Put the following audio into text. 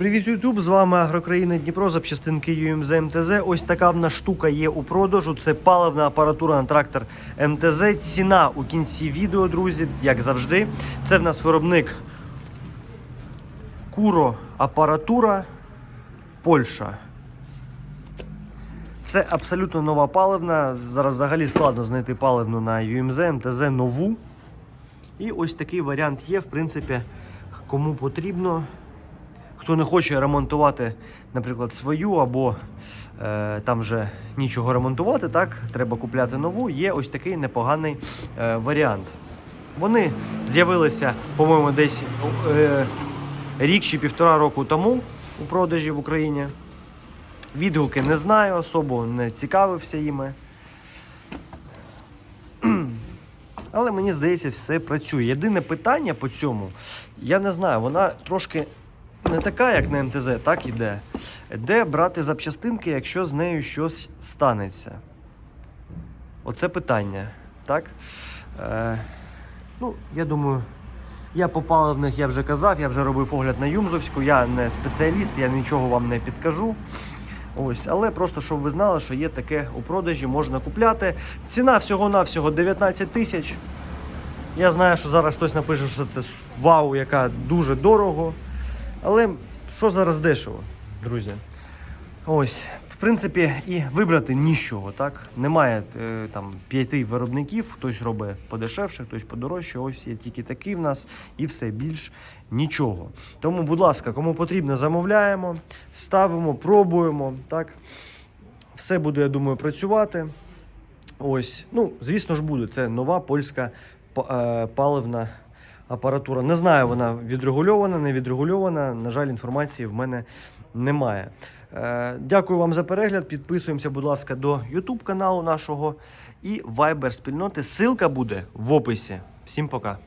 Привіт, Ютуб! З вами Агрокраїна Дніпро, запчастинки ЮМЗ МТЗ. Ось така в нас штука є у продажу. Це паливна апаратура на трактор МТЗ. Ціна у кінці відео, друзі, як завжди. Це в нас виробник Куро апаратура Польща. Це абсолютно нова паливна. Зараз взагалі складно знайти паливну на ЮМЗ, МТЗ нову. І ось такий варіант є. В принципі, кому потрібно. Хто не хоче ремонтувати, наприклад, свою, або е, там вже нічого ремонтувати, так, треба купляти нову, є ось такий непоганий е, варіант. Вони з'явилися, по-моєму, десь е, рік чи півтора року тому у продажі в Україні. Відгуки не знаю, особо не цікавився їми. Але мені здається, все працює. Єдине питання по цьому, я не знаю, вона трошки не така, як на МТЗ, так іде. Де брати запчастинки, якщо з нею щось станеться? Оце питання. Так? Е, ну, я думаю, я по паливних я вже казав, я вже робив огляд на Юмзовську, я не спеціаліст, я нічого вам не підкажу. Ось, але просто щоб ви знали, що є таке у продажі, можна купляти. Ціна всього-навсього 19 тисяч. Я знаю, що зараз хтось напише, що це вау, яка дуже дорого. Але що зараз дешево, друзі? Ось, в принципі, і вибрати нічого, так? Немає е, там п'яти виробників, хтось робить подешевше, хтось подорожче. Ось є тільки такий в нас, і все більш нічого. Тому, будь ласка, кому потрібно, замовляємо, ставимо, пробуємо. Так? Все буде, я думаю, працювати. Ось, ну, звісно ж, буде. Це нова польська е, паливна апаратура. Не знаю, вона відрегульована, не відрегульована. На жаль, інформації в мене немає. Е, Дякую вам за перегляд. Підписуємося, будь ласка, до YouTube каналу нашого і Viber спільноти. Силка буде в описі. Всім пока.